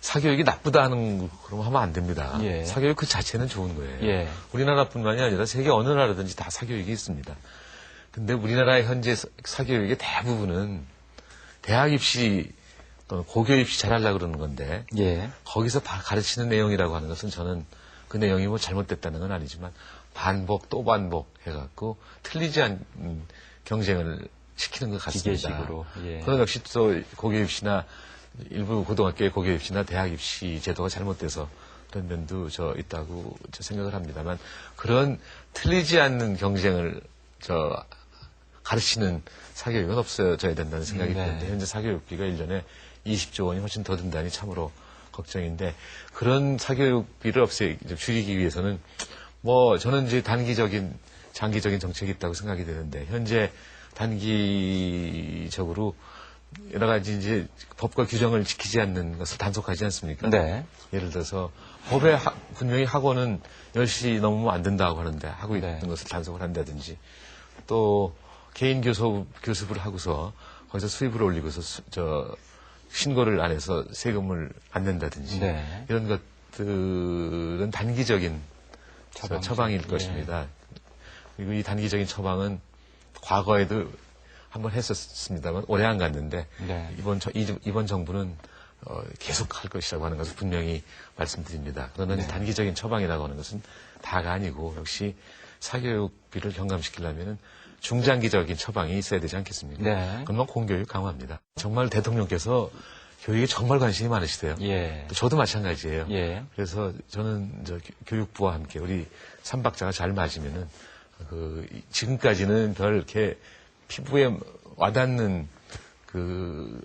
사교육이 나쁘다 하는 거 그러면 하면 안 됩니다. 예. 사교육 그 자체는 좋은 거예요. 예. 우리나라뿐만이 아니라 세계 어느 나라든지 다 사교육이 있습니다. 근데 우리나라의 현재 사- 사교육의 대부분은 대학 입시 또는 고교 입시 잘하려고 그러는 건데 예. 거기서 바- 가르치는 내용이라고 하는 것은 저는 그 내용이 뭐 잘못됐다는 건 아니지만 반복 또 반복 해갖고 틀리지 않은 경쟁을 시키는 것 같습니다. 기계식으로, 예. 그건 역시 또 고교 입시나 일부 고등학교의 고교 입시나 대학 입시 제도가 잘못돼서 그런 면도 저 있다고 저 생각을 합니다만 그런 틀리지 않는 경쟁을 저 가르치는 사교육은 없어져야 된다는 생각이 네. 드는데 현재 사교육비가 1년에 20조 원이 훨씬 더 든다니 참으로 걱정인데 그런 사교육비를 없애 줄이기 위해서는 뭐 저는 이제 단기적인 장기적인 정책이 있다고 생각이 되는데 현재 단기적으로 여러 가지 이제 법과 규정을 지키지 않는 것을 단속하지 않습니까? 네. 예를 들어서 법에 하- 분명히 학원은 10시 넘으면 안 된다고 하는데 하고 있는 네. 것을 단속을 한다든지 또 개인 교섭, 교습을 하고서 거기서 수입을 올리고서 수- 저 신고를 안 해서 세금을 안 낸다든지 네. 이런 것들은 단기적인 저 처방이죠. 처방일 예. 것입니다. 그리고 이 단기적인 처방은 과거에도 한번 했었습니다만 오래 안 갔는데 네. 이번 저- 이- 이번 정부는 어, 계속 할 것이라고 하는 것을 분명히 말씀드립니다. 그러나 네. 단기적인 처방이라고 하는 것은 다가 아니고 역시 사교육비를 경감시키려면 중장기적인 처방이 있어야 되지 않겠습니까? 네. 그러면 공교육 강화입니다. 정말 대통령께서 교육에 정말 관심이 많으시대요. 예. 또 저도 마찬가지예요. 예. 그래서 저는 저 교- 교육부와 함께 우리 삼박자가 잘 맞으면은 그 이- 지금까지는 별 이렇게 피부에 와닿는 그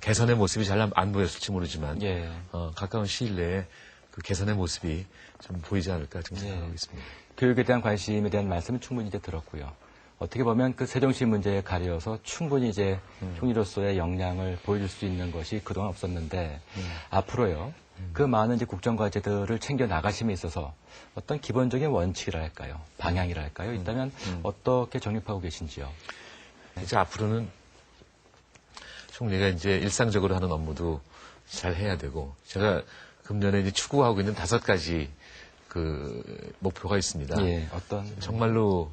개선의 모습이 잘 안 보였을지 모르지만 예. 어, 가까운 시일 내에 그 개선의 모습이 좀 보이지 않을까 지금 예. 생각하고 있습니다. 교육에 대한 관심에 대한 말씀은 충분히 이제 들었고요. 어떻게 보면 그 세종시 문제에 가려서 충분히 이제 음. 총리로서의 역량을 보여줄 수 있는 것이 그동안 없었는데 음. 앞으로요. 그 많은 이제 국정과제들을 챙겨 나가심에 있어서 어떤 기본적인 원칙이랄까요? 방향이랄까요? 있다면 음. 어떻게 정립하고 계신지요? 이제 앞으로는 총리가 이제 일상적으로 하는 업무도 잘 해야 되고 제가 금년에 이제 추구하고 있는 다섯 가지 그 목표가 있습니다. 예, 어떤 정말로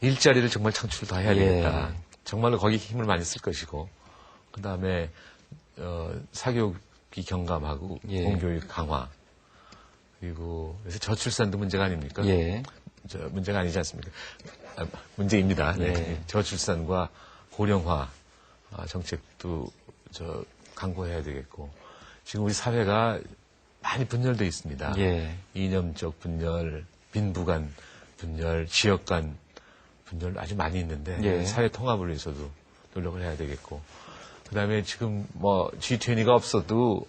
일자리를 정말 창출 다 해야 예. 되겠다. 정말로 거기 힘을 많이 쓸 것이고 그 다음에 어, 사교육비 경감하고 예. 공교육 강화 그리고 요새 저출산도 문제가 아닙니까? 예, 저 문제가 아니지 않습니까? 아, 문제입니다. 네. 예. 저출산과 고령화 아, 정책도 저 강구해야 되겠고 지금 우리 사회가 많이 분열돼 있습니다. 예. 이념적 분열, 빈부간 분열, 지역 간 분열 아주 많이 있는데 예. 사회 통합을 위해서도 노력을 해야 되겠고 그다음에 지금 뭐 G20가 없어도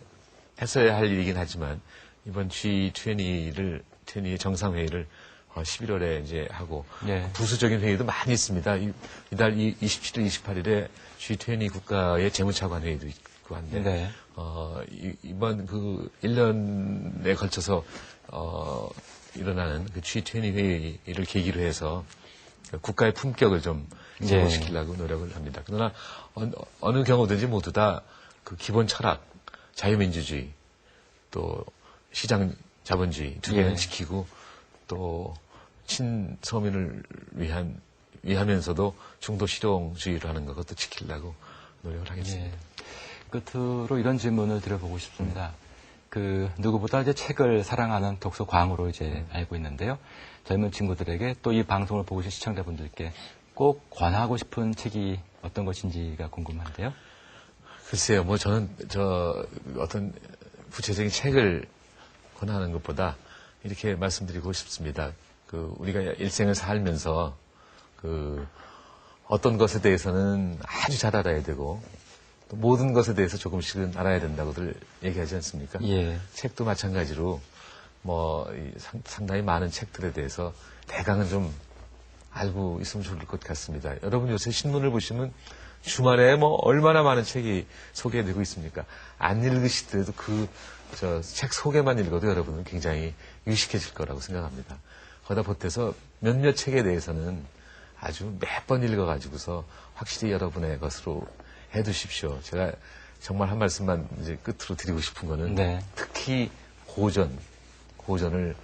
했어야 할 일이긴 하지만 이번 G20를 20 정상회의를 어, 11월에 이제 하고 예. 부수적인 회의도 많이 있습니다. 이, 이달 27일, 28일에 G20 국가의 재무차관 회의도 있고 한데 네. 어, 이, 번그 1년에 걸쳐서 어, 일어나는 그 G20 회의를 계기로 해서 그 국가의 품격을 좀 예. 제고시키려고 노력을 합니다. 그러나 어느, 어느 경우든지 모두 다 그 기본 철학, 자유민주주의, 또 시장 자본주의 두 개는 예. 지키고 또 친서민을 위한 위하면서도 중도 실용주의를 하는 것도 지키려고 노력을 하겠습니다. 예. 끝으로 이런 질문을 드려보고 싶습니다. 그 누구보다 이제 책을 사랑하는 독서 광으로 이제 알고 있는데요. 젊은 친구들에게 또 이 방송을 보고 계신 시청자분들께 꼭 권하고 싶은 책이 어떤 것인지가 궁금한데요. 글쎄요, 뭐 저는 저 어떤 구체적인 책을 권하는 것보다 이렇게 말씀드리고 싶습니다. 그 우리가 일생을 살면서 그 어떤 것에 대해서는 아주 잘 알아야 되고 또 모든 것에 대해서 조금씩은 알아야 된다고들 얘기하지 않습니까? 예. 책도 마찬가지로 상- 상당히 많은 책들에 대해서 대강은 좀 알고 있으면 좋을 것 같습니다. 여러분 요새 신문을 보시면 주말에 뭐 얼마나 많은 책이 소개되고 있습니까? 안 읽으시더라도 그 저 책 소개만 읽어도 여러분은 굉장히 유식해질 거라고 생각합니다. 거기다 보태서 몇몇 책에 대해서는 아주 몇 번 읽어가지고서 확실히 여러분의 것으로 해두십시오. 제가 정말 한 말씀만 이제 끝으로 드리고 싶은 거는 네. 특히 고전, 고전을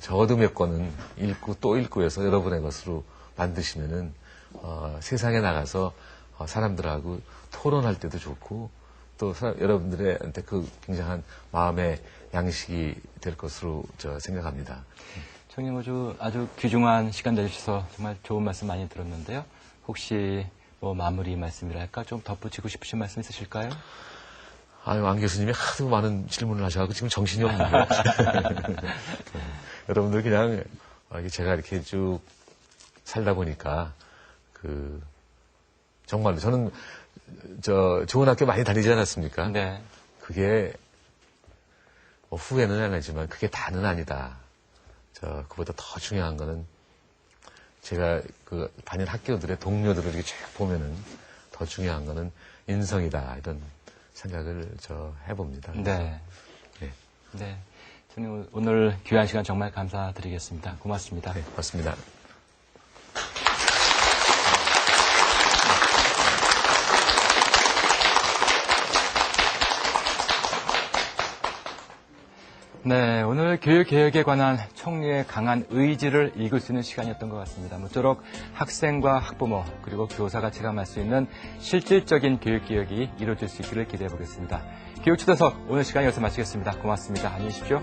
적어도 몇 권은 읽고 또 읽고 해서 여러분의 것으로 만드시면은 어, 세상에 나가서 어, 사람들하고 토론할 때도 좋고 또 사- 여러분들한테 그 굉장한 마음의 양식이 될 것으로 저 생각합니다. 청님 아주 아주 귀중한 시간 내주셔서 정말 좋은 말씀 많이 들었는데요. 혹시 뭐 마무리 말씀이랄까 좀 덧붙이고 싶으신 말씀 있으실까요? 아유, 안 교수님이 하도 많은 질문을 하셔가지고 지금 정신이 없네요. 여러분들 그냥, 어, 이게 제가 이렇게 쭉 살다 보니까, 그, 정말로 저는, 저, 좋은 학교 많이 다니지 않았습니까? 네. 그게, 뭐 후회는 안 하지만 그게 다는 아니다. 저, 그보다 더 중요한 거는 제가 그 다닌 학교들의 동료들을 이렇게 쭉 보면은 더 중요한 거는 인성이다. 이런 생각을 저 해봅니다. 네. 네. 네. 청님 오늘 귀한 시간 정말 감사드리겠습니다. 고맙습니다. 네, 맞습니다. 네, 오늘 교육개혁에 관한 총리의 강한 의지를 읽을 수 있는 시간이었던 것 같습니다. 모쪼록 학생과 학부모 그리고 교사가 체감할 수 있는 실질적인 교육개혁이 이루어질 수 있기를 기대해 보겠습니다. 교육초대석 오늘 시간 여기서 마치겠습니다. 고맙습니다. 안녕히 계십시오.